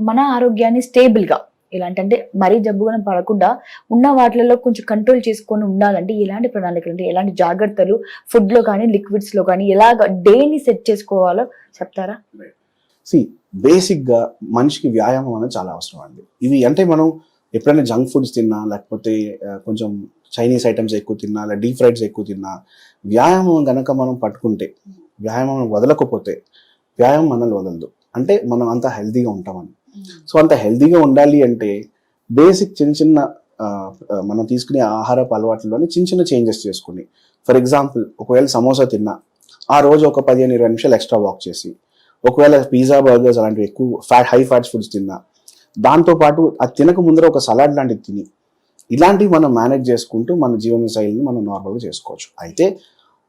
మన ఆరోగ్యాన్ని స్టేబుల్గా ఇలాంటి అంటే మరీ జబ్బుగా పడకుండా ఉన్న వాటిలలో కొంచెం కంట్రోల్ చేసుకొని ఉండాలంటే ఎలాంటి ప్రణాళికలు అంటే ఎలాంటి జాగ్రత్తలు ఫుడ్లో కానీ లిక్విడ్స్లో కానీ ఎలాగ డేని సెట్ చేసుకోవాలో చెప్తారా? సి బేసిక్గా మనిషికి వ్యాయామం అనేది చాలా అవసరం అండి. ఇవి అంటే మనం ఎప్పుడైనా జంక్ ఫుడ్స్ తిన్నా లేకపోతే కొంచెం చైనీస్ ఐటమ్స్ ఎక్కువ తిన్నా లేదా డీప్ ఫ్రైడ్స్ ఎక్కువ తిన్నా వ్యాయామం కనుక మనం పట్టుకుంటే వ్యాయామం వదలకపోతే వ్యాయామం మనల్ని వదలదు. అంటే మనం అంత హెల్తీగా ఉంటామని. Hmm. సో అంత హెల్తీగా ఉండాలి అంటే బేసిక్ చిన్న చిన్న మనం తీసుకునే ఆహారపు అలవాట్లలోనే చిన్న చిన్న చేంజెస్ చేసుకుని ఫర్ ఎగ్జాంపుల్ ఒకవేళ సమోసా తిన్నా ఆ రోజు ఒక పదిహేను ఇరవై నిమిషాలు ఎక్స్ట్రా వాక్ చేసి ఒకవేళ పిజ్జా బర్గర్స్ అలాంటివి ఎక్కువ ఫ్యాట్ హై ఫ్యాట్స్ ఫుడ్స్ తిన్నా దాంతో పాటు అది తినక ముందర ఒక సలాడ్ లాంటివి తిని ఇలాంటివి మనం మేనేజ్ చేసుకుంటూ మన జీవన శైలిని మనం నార్మల్గా చేసుకోవచ్చు. అయితే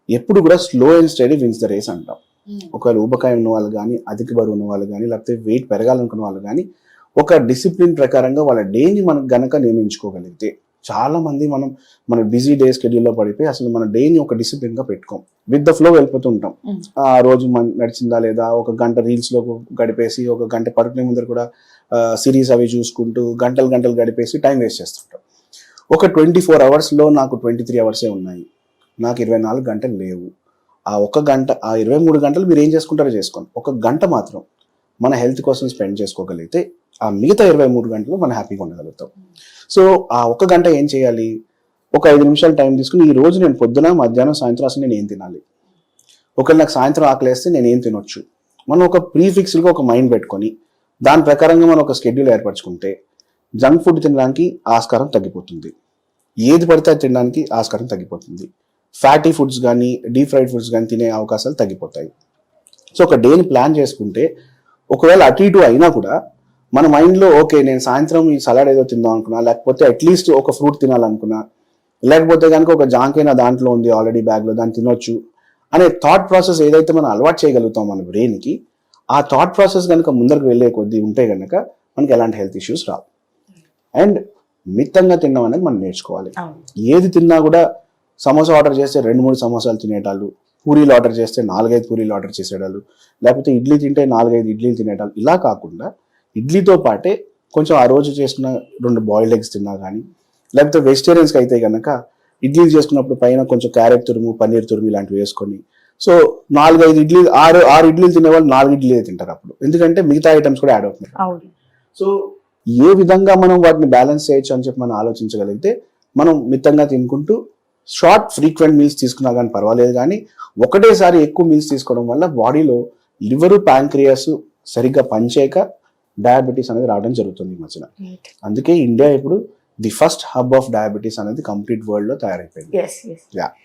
ఎప్పుడు కూడా slow and steady wins the race అంటాం. ఒకవేళ ఊబకాయం ఉన్న వాళ్ళు కానీ అధిక బరువు ఉన్న వాళ్ళు కానీ లేకపోతే వెయిట్ పెరగాలనుకున్న వాళ్ళు కానీ ఒక డిసిప్లిన్ ప్రకారంగా వాళ్ళ డేని మనం గనక నియమించుకోగలిగితే చాలా మంది మనం మన బిజీ డే స్కెడ్యూల్లో పడిపోయి అసలు మన డేని ఒక డిసిప్లిన్గా పెట్టుకోం. విత్ ద ఫ్లో వెళ్ళిపోతూ ఉంటాం. Mm. ఆ రోజు మన నడిచిందా లేదా ఒక గంట రీల్స్లో గడిపేసి ఒక గంట పడుకునే ముందర కూడా సిరీస్ అవి చూసుకుంటూ గంటలు గంటలు గడిపేసి టైం వేస్ట్ చేస్తుంటాం. ఒక ట్వంటీ ఫోర్ అవర్స్లో నాకు ట్వంటీ త్రీ అవర్సే ఉన్నాయి. నాకు ఇరవై నాలుగు గంటలు లేవు. ఆ ఒక గంట ఆ ఇరవై మూడు గంటలు మీరు ఏం చేసుకుంటారో చేసుకోండి. ఒక గంట మాత్రం మన హెల్త్ కోసం స్పెండ్ చేసుకోగలిగితే ఆ మిగతా ఇరవై మూడు గంటలు మనం హ్యాపీగా ఉండగలుగుతాం. సో ఆ ఒక గంట ఏం చేయాలి? ఒక ఐదు నిమిషాలు టైం తీసుకుని ఈ రోజు నేను పొద్దున మధ్యాహ్నం సాయంత్రం అసలు నేను ఏం తినాలి? ఒకవేళ నాకు సాయంత్రం ఆకలేస్తే నేను ఏం తినొచ్చు? మనం ఒక ప్రీఫిక్స్డ్గా ఒక మైండ్ పెట్టుకొని దాని ప్రకారంగా మనం ఒక స్కెడ్యూల్ ఏర్పరచుకుంటే జంక్ ఫుడ్ తినడానికి ఆస్కారం తగ్గిపోతుంది. ఏది పడితే తినడానికి ఆస్కారం తగ్గిపోతుంది. ఫ్యాటీ ఫుడ్స్ కానీ డీప్ ఫ్రైడ్ ఫుడ్స్ కానీ తినే అవకాశాలు తగ్గిపోతాయి. సో ఒక డేని ప్లాన్ చేసుకుంటే ఒకవేళ అటు ఇటు అయినా కూడా మన మైండ్లో ఓకే నేను సాయంత్రం ఈ సలాడ్ ఏదో తిందాం అనుకున్నా లేకపోతే అట్లీస్ట్ ఒక ఫ్రూట్ తినాలనుకున్నా లేకపోతే కనుక ఒక జాంకైనా దాంట్లో ఉంది ఆల్రెడీ బ్యాగ్లో దాన్ని తినొచ్చు అనే థాట్ ప్రాసెస్ ఏదైతే మనం అలవాటు చేయగలుగుతాం మన బ్రెయిన్కి ఆ థాట్ ప్రాసెస్ కనుక ముందరకు వెళ్ళే కొద్దీ ఉంటే కనుక మనకి ఎలాంటి హెల్త్ ఇష్యూస్ రావు. అండ్ మిత్తంగా తినడం అనేది మనం నేర్చుకోవాలి. ఏది తిన్నా కూడా సమోసా ఆర్డర్ చేస్తే రెండు మూడు సమోసాలు తినేటాలు పూరీలు ఆర్డర్ చేస్తే నాలుగైదు పూరీలు ఆర్డర్ చేసేటాలు లేకపోతే ఇడ్లీ తింటే నాలుగైదు ఇడ్లీలు తినేటాలు ఇలా కాకుండా ఇడ్లీతో పాటే కొంచెం ఆ రోజు చేసుకున్న రెండు బాయిల్డ్ ఎగ్స్ తిన్నా కానీ లేకపోతే వెజిటేరియన్స్కి అయితే కనుక ఇడ్లీలు చేసుకున్నప్పుడు పైన కొంచెం క్యారెట్ తురుము పన్నీర్ తురుము ఇలాంటివి వేసుకొని సో నాలుగైదు ఇడ్లీ ఆరు ఆరు ఇడ్లీలు తినేవాళ్ళు నాలుగు ఇడ్లీలు తింటారు అప్పుడు. ఎందుకంటే మిగతా ఐటమ్స్ కూడా యాడ్ అవుతున్నాయి. సో ఏ విధంగా మనం వాటిని బ్యాలెన్స్ చేయొచ్చు అని చెప్పి మనం ఆలోచించగలిగితే మనం మితంగా తినుకుంటూ షార్ట్ ఫ్రీక్వెంట్ మీల్స్ తీసుకున్నా కానీ పర్వాలేదు కానీ ఒకటేసారి ఎక్కువ మీల్స్ తీసుకోవడం వల్ల బాడీలో లివరు ప్యాంక్రియాస్ సరిగ్గా పనిచేయక డయాబెటీస్ అనేది రావడం జరుగుతుంది ఈ మధ్యన. అందుకే ఇండియా ఇప్పుడు the first hub of diabetes అనేది కంప్లీట్ వరల్డ్లో తయారైపోయింది Yeah.